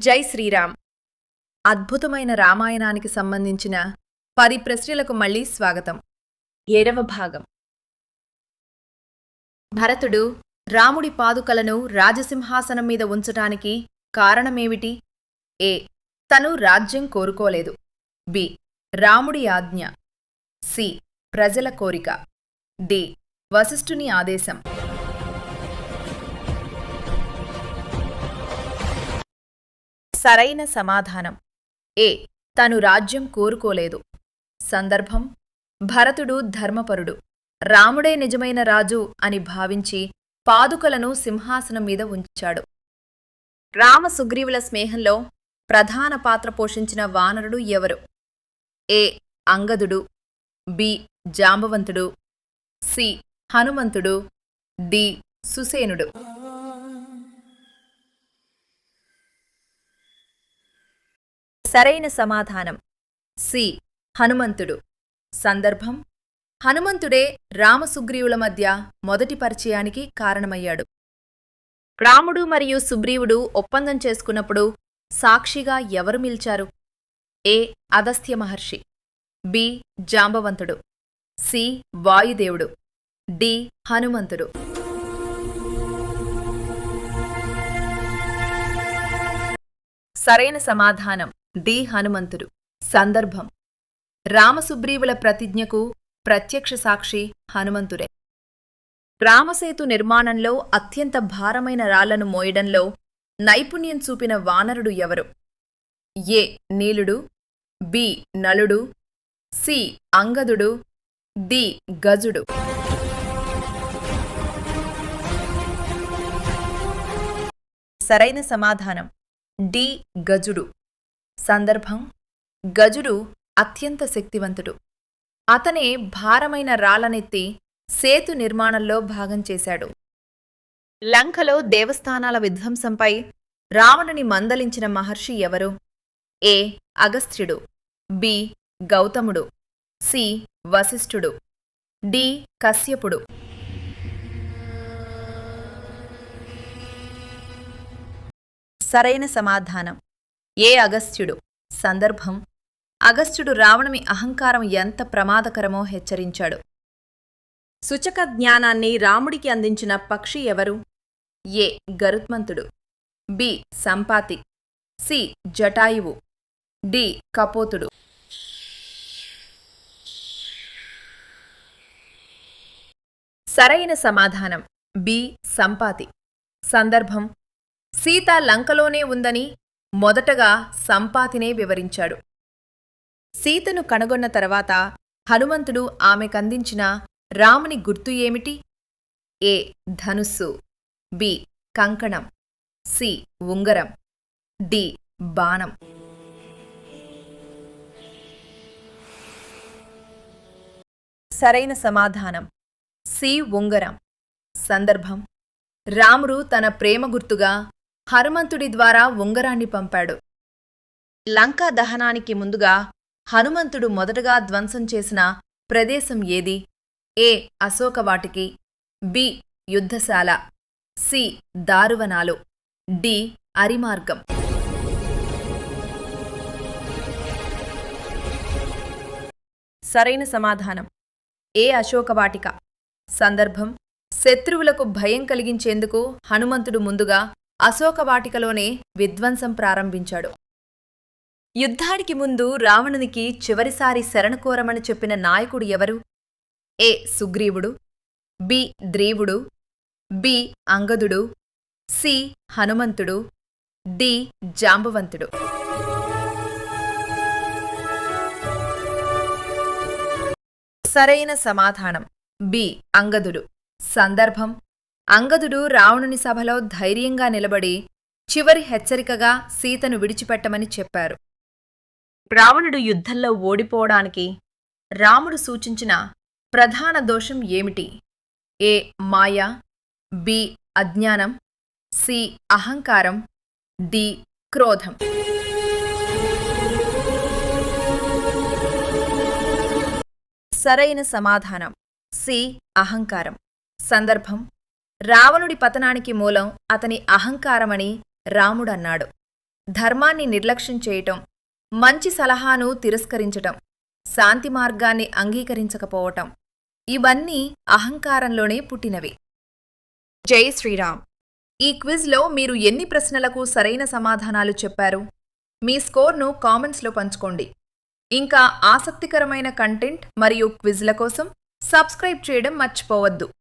జై శ్రీరామ్. అద్భుతమైన రామాయణానికి సంబంధించిన పది ప్రశ్నలకు మళ్ళీ స్వాగతం. ఏడవ భాగం. భరతుడు రాముడి పాదుకలను రాజసింహాసనం మీద ఉంచటానికి కారణమేమిటి? ఏ. తను రాజ్యం కోరుకోలేదు. బి. రాముడి ఆజ్ఞ. సి. ప్రజల కోరిక. డి. వశిష్ఠుని ఆదేశం. సరైన సమాధానం. ఏ. తను రాజ్యం కోరుకోలేదు. సందర్భం. భరతుడు ధర్మపరుడు. రాముడే నిజమైన రాజు అని భావించి పాదుకలను సింహాసనం మీద ఉంచాడు. రామ సుగ్రీవుల స్నేహంలో ప్రధాన పాత్ర పోషించిన వానరుడు ఎవరు? ఏ. అంగదుడు. బి. జాంబవంతుడు. సి. హనుమంతుడు. డి. సుసేనుడు. సరైన సమాధానం. సి. హనుమంతుడు. సందర్భం. హనుమంతుడే రామసుగ్రీవుల మధ్య మొదటి పరిచయానికి కారణమయ్యాడు. రాముడు మరియు సుగ్రీవుడు ఒప్పందం చేసుకున్నప్పుడు సాక్షిగా ఎవరు నిలిచారు? ఏ. అగస్త్య మహర్షి. బి. జాంబవంతుడు. సి. వాయుదేవుడు. డి. హనుమంతుడు. సరైన సమాధానం. డి. హనుమంతుడు. సందర్భం. రామసుగ్రీవుల ప్రతిజ్ఞకు ప్రత్యక్ష సాక్షి హనుమంతుడే. రామసేతు నిర్మాణంలో అత్యంత భారమైన రాళ్ళను మోయడంలో నైపుణ్యం చూపిన వానరుడు ఎవరు? ఏ. నీలుడు. బి. నలుడు. సి. అంగదుడు. డి. గజుడు. సరైన సమాధానం. డి. గజుడు. సందర్భం గజుడు అత్యంత శక్తివంతుడు. అతనే భారమైన రాళ్ళనెత్తి సేతు నిర్మాణంలో భాగం చేశాడు. లంకలో దేవస్థానాల విధ్వంసంపై రావణుని మందలించిన మహర్షి ఎవరు? ఏ. అగస్త్యుడు. బి. గౌతముడు. సి. వశిష్ఠుడు. డి. కశ్యపుడు. సరైన సమాధానం. ఏ అగస్త్యుడు? సందర్భం. అగస్త్యుడు రావణమి అహంకారం ఎంత ప్రమాదకరమో హెచ్చరించాడు. సుచక జ్ఞానాన్ని రాముడికి అందించిన పక్షి ఎవరు? ఏ. గరుత్మంతుడు. బి. సంపాతి. సి. జటాయువు. డి. కపోతుడు. సరైన సమాధానం. బి. సంపాతి. సందర్భం. సీత లంకలోనే ఉందని మొదటగా సంపాతినే వివరించాడు. సీతను కనుగొన్న తర్వాత హనుమంతుడు ఆమెకందించిన రాముని గుర్తు ఏమిటి? ఏ. ధనుస్సు. బి. కంకణం. సి. ఉంగరం. డి. బాణం. సరైన సమాధానం. సి. ఉంగరం. సందర్భం. రాముడు తన ప్రేమ గుర్తుగా హనుమంతుడి ద్వారా ఉంగరాన్ని పంపాడు. లంకా దహనానికి ముందుగా హనుమంతుడు మొదటగా ధ్వంసం చేసిన ప్రదేశం ఏది? ఏ. అశోకవాటికి. బి. యుద్ధశాల. సి. దారువనాలు. డి. అరిమార్గం. సరైన సమాధానం. ఏ. అశోకవాటిక. సందర్భం. శత్రువులకు భయం కలిగించేందుకు హనుమంతుడు ముందుగా అశోక వాటికలోనే విధ్వంసం ప్రారంభించాడు. యుద్ధానికి ముందు రావణునికి చివరిసారి శరణకోరమని చెప్పిన నాయకుడు ఎవరు? ఏ. సుగ్రీవుడు బి. ద్రీవుడు బి. అంగదుడు సి. హనుమంతుడు డి. జాంబవంతుడు. సరైన సమాధానం. బి. అంగదుడు. సందర్భం అంగదుడు రావణుని సభలో ధైర్యంగా నిలబడి చివరి హెచ్చరికగా సీతను విడిచిపెట్టమని చెప్పారు. రావణుడు యుద్ధంలో ఓడిపోవడానికి రాముడు సూచించిన ప్రధాన దోషం ఏమిటి? ఏ. మాయ బి. అజ్ఞానం సి. అహంకారం డి. క్రోధం. సరైన సమాధానం సి. అహంకారం. సందర్భం రావణుడి పతనానికి మూలం అతని అహంకారమని రాముడన్నాడు. ధర్మాన్ని నిర్లక్ష్యం చేయటం మంచి సలహాను తిరస్కరించటం శాంతి మార్గాన్ని అంగీకరించకపోవటం ఇవన్నీ అహంకారంలోనే పుట్టినవి. జై శ్రీరామ్. ఈ క్విజ్లో మీరు ఎన్ని ప్రశ్నలకు సరైన సమాధానాలు చెప్పారు? మీ స్కోర్ను కామెంట్స్లో పంచుకోండి. ఇంకా ఆసక్తికరమైన కంటెంట్ మరియు క్విజ్ల కోసం సబ్స్క్రైబ్ చేయడం మర్చిపోవద్దు.